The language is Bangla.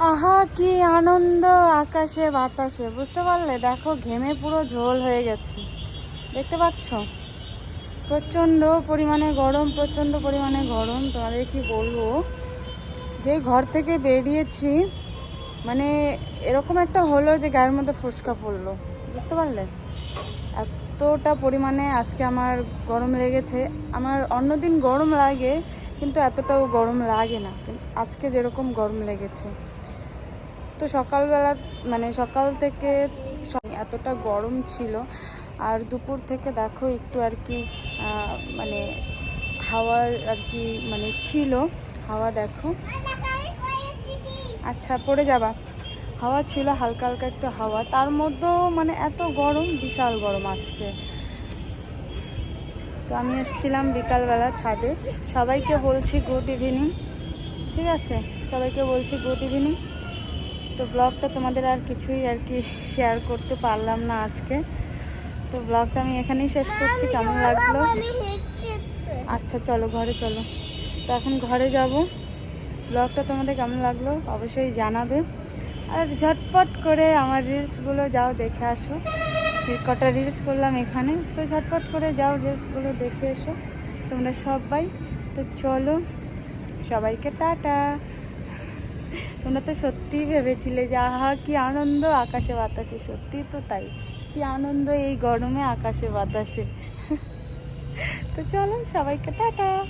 আহা, কি আনন্দ আকাশে, বাতাসে। বুঝতে পারলে, দেখো, ঘেমে পুরো ঝোল হয়ে গেছে। দেখতে পাচ্ছ? প্রচণ্ড পরিমাণে গরম, প্রচণ্ড পরিমাণে গরম। তোমাদের কি বলব? যে ঘর থেকে বেরিয়েছি মানে এরকম একটা হলো যে গায়ের মধ্যে ফুসকা পড়ল বুঝতে পারলে? এতটা পরিমাণে আজকে আমার গরম লেগেছে। আমার অন্যদিন গরম লাগে কিন্তু এতটাও গরম লাগে না। কিন্তু আজকে যেরকম গরম লেগেছে। তো সকালবেলা মানে সকাল থেকে এতটা গরম ছিল। আর দুপুর থেকে দেখো একটু আর কি মানে হাওয়া আর কি মানে ছিল। হাওয়া দেখো। আচ্ছা পড়ে যাবা। হাওয়া ছিল, হালকা হালকা একটু হাওয়া। তার মধ্যেও মানে এত গরম, বিশাল গরম আজকে। তো আমি এসেছিলাম বিকালবেলা ছাদে। সবাইকে বলছি গুড ইভিনিং ঠিক আছে? সবাইকে বলছি গুড ইভিনিং তো ব্লগটা তোমাদের আর কিছুই আর কি শেয়ার করতে পারলাম না আজকে। তো ব্লগটা আমি এখানেই শেষ করছি। কেমন লাগল? আচ্ছা চলো ঘরে চলো। তো এখন ঘরে যাব। ব্লগটা তোমাদের কেমন লাগল অবশ্যই জানাবে। আর ঝটপট করে আমার রিলসগুলো যাও দেখে আসো। কটা রিলস করলাম এখানে। তো ঝটপট করে যাও রিলসগুলো দেখে এসো। তোমরা সবাই। তো চলো, সবাইকে টাটা। তোমরা তো সত্যিই ভেবেছিলে যে, আহা, কি আনন্দ আকাশে বাতাসে। সত্যি তো তাই। কি আনন্দ এই গরমে আকাশে বাতাসে। তো চলো, সবাইকে টাটা।